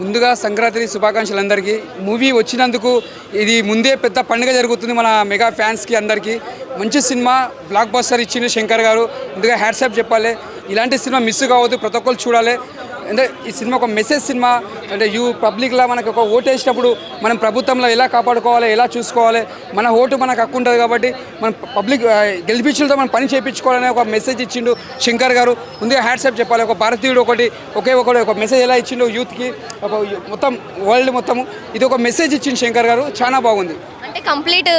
ముందుగా సంక్రాంతి శుభాకాంక్షలు అందరికీ మూవీ వచ్చినందుకు ఇది ముందే పెద్ద పండుగ జరుగుతుంది మన మెగా ఫ్యాన్స్కి అందరికీ. మంచి సినిమా బ్లాక్ బస్టర్ ఇచ్చిండు శంకర్ గారు. ముందుగా హ్యాట్సాప్ చెప్పాలి. ఇలాంటి సినిమా మిస్ కావద్దు ప్రతి ఒక్కరు చూడాలి. అంటే ఈ సినిమా ఒక మెసేజ్ సినిమా. అంటే యూ పబ్లిక్లో మనకు ఒక ఓటు వేసినప్పుడు మనం ప్రభుత్వంలో ఎలా కాపాడుకోవాలి ఎలా చూసుకోవాలి మన ఓటు మనకు హక్కు ఉంటుంది కాబట్టి మనం పబ్లిక్ గెలిపించులతో మనం పని చేయించుకోవాలనే ఒక మెసేజ్ ఇచ్చిండు శంకర్ గారు. ముందుగా హ్యాట్సాప్ చెప్పాలి ఒక భారతీయుడు ఒకటి ఒకే ఒకటి ఒక మెసేజ్ ఎలా ఇచ్చిండు యూత్కి ఒక మొత్తం వరల్డ్ మొత్తము. ఇది ఒక మెసేజ్ ఇచ్చిండు శంకర్ గారు చాలా బాగుంది. అంటే కంప్లీట్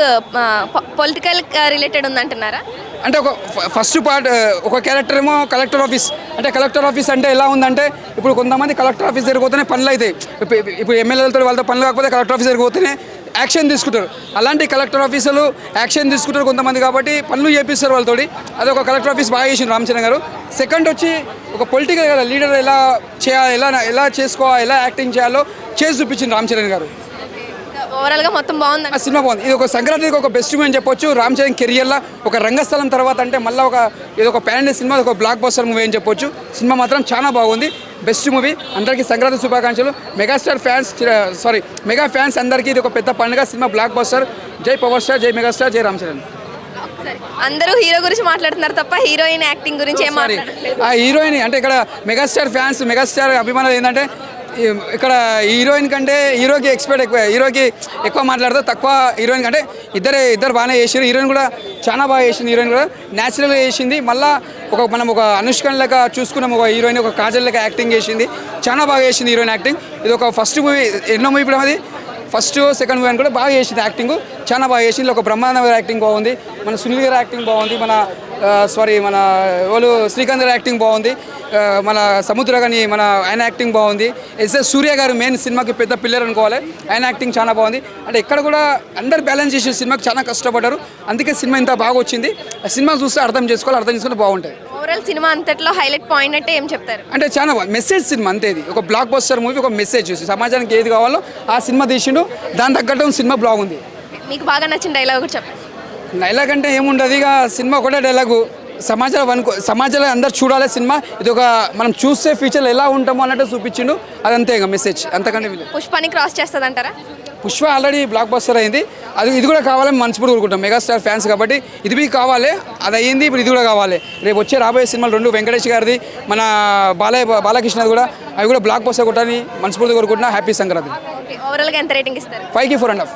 పొలిటికల్ రిలేటెడ్ ఉందంటున్నారా? అంటే ఒక ఫస్ట్ పార్ట్ ఒక క్యారెక్టర్ ఏమో కలెక్టర్ ఆఫీస్ అంటే కలెక్టర్ ఆఫీస్ అంటే ఎలా ఉందంటే ఇప్పుడు కొంతమంది కలెక్టర్ ఆఫీస్ జరిగిపోతేనే పనులు అవుతాయి ఇప్పుడు ఎమ్మెల్యేలతో వాళ్ళతో పనులు కాకపోతే కలెక్టర్ ఆఫీస్ జరిగిపోతేనే యాక్షన్ తీసుకుంటారు. అలాంటి కలెక్టర్ ఆఫీసులు యాక్షన్ తీసుకుంటారు కొంతమంది కాబట్టి పనులు చేపిస్తారు వాళ్ళతోటి. అది ఒక కలెక్టర్ ఆఫీస్ బాగా చేసింది రామచంద్ర గారు. సెకండ్ వచ్చి ఒక పొలిటికల్ కదా లీడర్ ఎలా చేయాలి ఎలా ఎలా చేసుకోవాలి ఎలా యాక్టింగ్ చేయాలో చేసి చూపించింది రామచరణ్ గారు. మొత్తం బాగుందండి ఆ సినిమా బాగుంది. ఇది ఒక సంక్రాంతికి ఒక బెస్ట్ మూవీ అని చెప్పొచ్చు. రామ్ చరణ్ కెరియర్లో ఒక రంగస్థలం తర్వాత అంటే మళ్ళీ ఒక ఇది ఒక ప్యాన్ సినిమా ఒక బ్లాక్ బస్టర్ మూవీ అని చెప్పొచ్చు. సినిమా మాత్రం చాలా బాగుంది. బెస్ట్ మూవీ అందరికీ సంక్రాంతి శుభాకాంక్షలు. Megastar fans sorry mega fans అందరికీ ఇది ఒక పెద్ద పండుగ సినిమా బ్లాక్ బస్టర్ జై పవర్ స్టార్ జై మెగాస్టార్ జై రామ్ చరణ్. అందరూ హీరో గురించి మాట్లాడుతున్నారు తప్ప హీరోయిన్ యాక్టింగ్ గురించి ఏం ఆ హీరోయిన్ అంటే ఇక్కడ మెగాస్టార్ ఫ్యాన్స్ మెగాస్టార్ అభిమానులు ఏంటంటే ఇక్కడ హీరోయిన్ కంటే హీరోకి ఎక్స్పెక్ట్ ఎక్కువ హీరోకి ఎక్కువ మాట్లాడితే తక్కువ హీరోయిన్ కంటే ఇద్దరే ఇద్దరు బాగానే చేసారు హీరోయిన్ కూడా చాలా బాగా చేసింది హీరోయిన్ కూడా న్యాచురల్గా చేసింది. మళ్ళా ఒక మనం ఒక అనుష్కన్ లెక్క చూసుకున్నాం ఒక హీరోయిన్ ఒక కాజల్ లెక్క యాక్టింగ్ చేసింది. చాలా బాగా చేసింది హీరోయిన్ యాక్టింగ్ ఇది ఒక ఫస్ట్ మూవీ ఎన్నో మూవీ ఇప్పుడు అది ఫస్ట్ సెకండ్ మూవీ అని కూడా బాగా చేసింది యాక్టింగ్. చాలా బాగా చేసింది. ఒక బ్రహ్మానంద యాక్టింగ్ బాగుంది. మన సునీల్ గారి యాక్టింగ్ బాగుంది. మన సారీ మన వాళ్ళు శ్రీకాంత్ గారి యాక్టింగ్ బాగుంది. మన సముద్ర కానీ మన ఆయన యాక్టింగ్ బాగుంది. ఎస్ఎస్ సూర్య గారు మెయిన్ సినిమాకి పెద్ద పిల్లర్ అనుకోవాలి. ఆయన యాక్టింగ్ చాలా బాగుంది. అంటే ఇక్కడ కూడా అందరు బ్యాలెన్స్ చేసే సినిమాకి చాలా కష్టపడ్డారు. అందుకే సినిమా ఇంత బాగా వచ్చింది. ఆ సినిమా చూస్తే అర్థం చేసుకోవాలి. అర్థం చేసుకుంటే బాగుంటుంది. ఓవరాల్ సినిమా అంతట్లో హైలైట్ పాయింట్ అంటే ఏం చెప్తారు? అంటే చాలా మెసేజ్ సినిమా అంతే ఇది. ఒక బ్లాక్ బస్టర్ మూవీ ఒక మెసేజ్ సమాజానికి ఏది కావాలో ఆ సినిమా తీసిండు దాని తగ్గట్టు సినిమా బాగుంది మీకు బాగా నచ్చిన డైలాగ్ ఒకటి చెప్పండి. డైలాగ్ అంటే ఏముండదు ఇక సినిమా ఒకటే డైలాగు సమాజంలో అనుకో సమాజంలో అందరు చూడాలి సినిమా. ఇది ఒక మనం చూస్తే ఫ్యూచర్లో ఎలా ఉంటామో అన్నట్టు చూపించిండు. అదంతే ఇక మెసేజ్ అంతకంటే వీలు. పుష్పాని క్రాస్ చేస్తుంది అంటారా పుష్ప ఆల్రెడీ బ్లాక్ బస్టర్ అయింది. అది ఇది కూడా కావాలని మనస్ఫూర్తి కోరుకుంటాం మెగాస్టార్ ఫ్యాన్స్ కాబట్టి ఇది బి కావాలి అది అయ్యింది ఇప్పుడు ఇది కూడా కావాలి. రేపు వచ్చే రాబోయే సినిమాలు రెండు వెంకటేష్ గారిది మన బాలయ్య బాలకృష్ణది కూడా అవి కూడా బ్లాక్ బస్టర్ కొట్టాలని మనస్ఫూర్తి కోరుకుంటున్నా. హ్యాపీ సంక్రాంతి. ఓవరాల్గా ఎంత రేటింగ్ ఇస్తారు? ఫైవ్కి ఫోర్ అండ్ హాఫ్